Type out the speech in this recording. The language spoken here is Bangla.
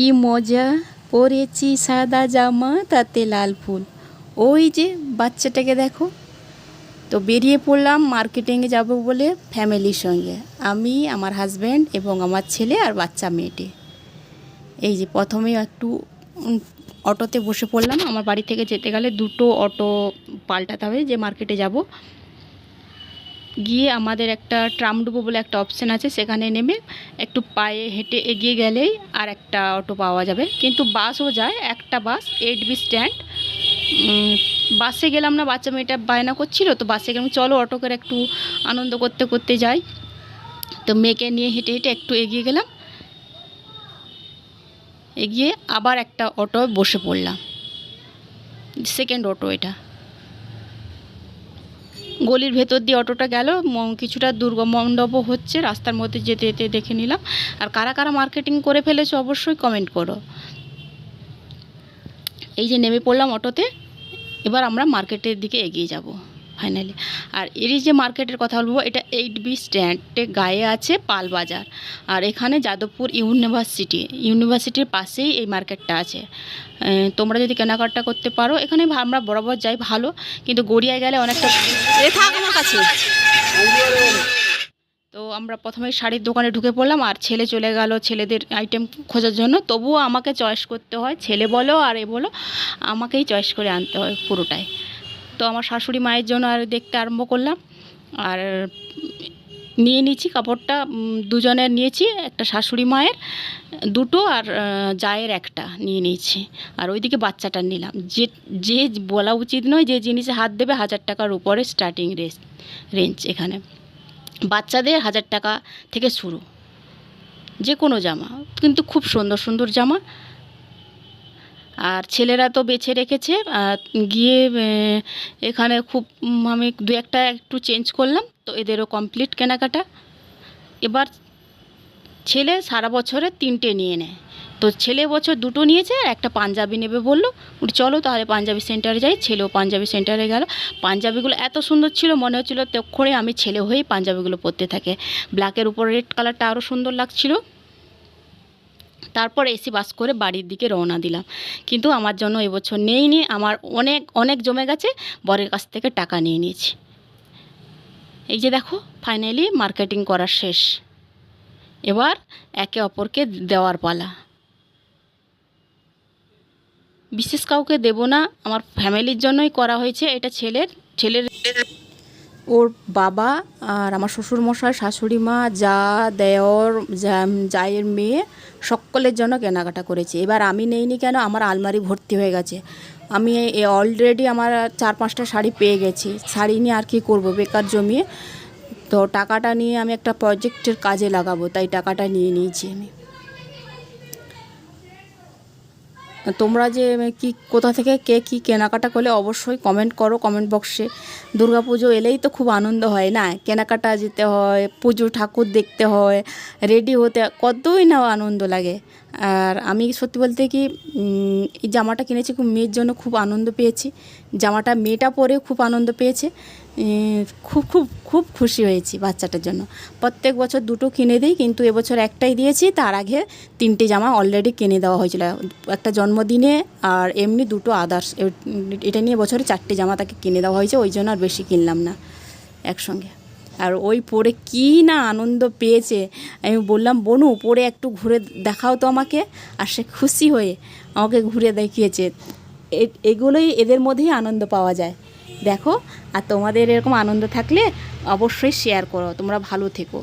কি মজা পরেছি সাদা জামা, তাতে লাল ফুল। ওই যে বাচ্চাটাকে দেখো। তো বেরিয়ে পড়লাম, মার্কেটিংয়ে যাব বলে ফ্যামিলির সঙ্গে। আমি, আমার হাজব্যান্ড এবং আমার ছেলে আর বাচ্চা মেয়েটি। এই যে প্রথমে একটু অটোতে বসে পড়লাম। আমার বাড়ি থেকে যেতে গেলে দুটো অটো পাল্টাতে হবে যে মার্কেটে যাব। গিয়ে আমাদের একটা ট্রামডুবো বলে একটা অপশান আছে, সেখানে নেমে একটু পায়ে হেঁটে এগিয়ে গেলেই আর একটা অটো পাওয়া যাবে। কিন্তু বাসও যায়, একটা বাস এইট বি স্ট্যান্ড বাসে গেলাম না, বাচ্চা মেয়েটা বায়না করছিল, তো বাসে গেলাম, চলো অটো করে একটু আনন্দ করতে করতে যাই। তো মেয়েকে নিয়ে হেঁটে হেঁটে একটু এগিয়ে গেলাম। এগিয়ে আবার একটা অটো বসে পড়লাম। সেকেন্ড অটো এটা। গলির ভেতর দিয়ে অটোটা গেল কিছুটা দুর্গমণ্ডপও হচ্ছে, রাস্তার মধ্যে যেতে যেতে দেখে নিলাম। আর কারা কারা মার্কেটিং করে ফেলেছো অবশ্যই কমেন্ট করো। এই যে নেমে পড়লাম অটোতে, এবার আমরা মার্কেটের দিকে এগিয়ে যাব। ফাইনালি। আর এরই যে মার্কেটের কথা বলব এটা এইট বি স্ট্যান্ডে গায়ে আছে পাল বাজার। আর এখানে যাদবপুর ইউনিভার্সিটি ইউনিভার্সিটির পাশেই এই মার্কেটটা আছে। তোমরা যদি কেনাকাটা করতে পারো এখানে আমরা বরাবর যাই ভালো কিন্তু গড়িয়ায় গেলে অনেকটা এ থাক আমার কাছে। তো আমরা প্রথমে শাড়ির দোকানে ঢুকে পড়লাম আর ছেলে চলে গেল ছেলেদের আইটেম খোঁজার জন্য। তবুও আমাকে চয়েস করতে হয় ছেলে বলো আর এ বলো আমাকেই চয়েস করে আনতে হয় পুরোটাই। তো আমার শাশুড়ি মায়ের জন্য আর দেখতে আরম্ভ করলাম। আর নিয়ে নিয়েছি কাপড়টা দুজনের নিয়েছি, একটা শাশুড়ি মায়ের, দুটো আর জায়ের একটা নিয়ে নিয়েছি। আর ওইদিকে বাচ্চাটা নিলাম। যে যে বলা উচিত নয় যে জিনিসে হাত দেবে হাজার টাকার উপরে স্টার্টিং রেঞ্জ রেঞ্জ এখানে। বাচ্চাদের হাজার টাকা থেকে শুরু। যে কোনো জামা, কিন্তু খুব সুন্দর সুন্দর জামা। আর ছেলেরা তো বেছে রেখেছে গিয়ে এখানে খুব আমি দু একটা একটু চেঞ্জ করলাম তো এদেরও কমপ্লিট কেনাকাটা। এবার ছেলে সারা বছরে তিনটে নিয়ে নেয়। তো ছেলে বছর দুটো নিয়েছে আর একটা পাঞ্জাবি নেবে বলল। বলি, চলো তাহলে পাঞ্জাবি সেন্টারে যাই। ছেলেও পাঞ্জাবি সেন্টারে গেল। পাঞ্জাবিগুলো এত সুন্দর ছিল মনে হচ্ছিল তক্ষণে আমি ছেলে হয়েই পাঞ্জাবিগুলো পরতে থাকে। ব্ল্যাকের উপর রেড কালারটা আরও সুন্দর লাগছিল। তারপর এসি বাস করে বাড়ির দিকে রওনা দিলাম। কিন্তু আমার জন্য এবছর নেইনি, আমার অনেক অনেক জমে গেছে, বরের কাছ থেকে টাকা নিয়ে নিয়েছি। এই যে দেখো ফাইনালি মার্কেটিং করা শেষ। এবার একে অপরকে দেওয়ার পালা। বিশেষ কাউকে দেব না, আমার ফ্যামিলির জন্যই করা হয়েছে, এটা ছেলের ছেলের ওর বাবা আর আমার শ্বশুর মশাই শাশুড়ি মা, যা দেওর জায়ের মেয়ে, সকলের জন্য কেনাকাটা করেছে। এবার আমি নেইনি কেন? আমার আলমারি ভর্তি হয়ে গেছে। আমি অলরেডি আমার চার পাঁচটা শাড়ি পেয়ে গেছি। শাড়ি নিয়ে আর কি করব? বেকার জমিয়ে। তো টাকাটা নিয়ে আমি একটা প্রজেক্টের কাজে লাগাবো, তাই টাকাটা নিয়ে নিয়েছি আমি। তোমরা যে কি, কোথা থেকে কে কি কেনাকাটা করলে অবশ্যই কমেন্ট করো কমেন্ট বক্সে দুর্গাপুজো এলেই তো খুব আনন্দ হয় না? কেনাকাটা যেতে হয়, পুজো ঠাকুর দেখতে হয় রেডি হতে কতই না আনন্দ লাগে। আর আমি সত্যি বলতে কি এই জামাটা কিনেছি খুব মেয়ের জন্য খুব আনন্দ পেয়েছি। জামাটা মেয়েটা পরে খুব আনন্দ পেয়েছে। খুব খুব খুব খুশি হয়েছি বাচ্চাটার জন্য। প্রত্যেক বছর দুটো কিনে দিই, কিন্তু এবছর একটাই দিয়েছি, তার আগে তিনটে জামা অলরেডি কিনে দেওয়া হয়েছিল। একটা জন্মদিনে আর এমনি দুটো আদার্স এটা নিয়ে বছরে চারটে জামা তাকে কিনে দেওয়া হয়েছে, ওই জন্য আর বেশি কিনলাম না একসঙ্গে। আর ওই পরে কী না আনন্দ পেয়েছে, আমি বললাম, বনু, পরে একটু ঘুরে দেখাও তো আমাকে। আর সে খুশি হয়ে আমাকে ঘুরে দেখিয়েছে। এগুলোই এদের মধ্যেই আনন্দ পাওয়া যায়। দেখো আর তোমাদের এরকম আনন্দ থাকলে অবশ্যই শেয়ার করো। তোমরা ভালো থেকো।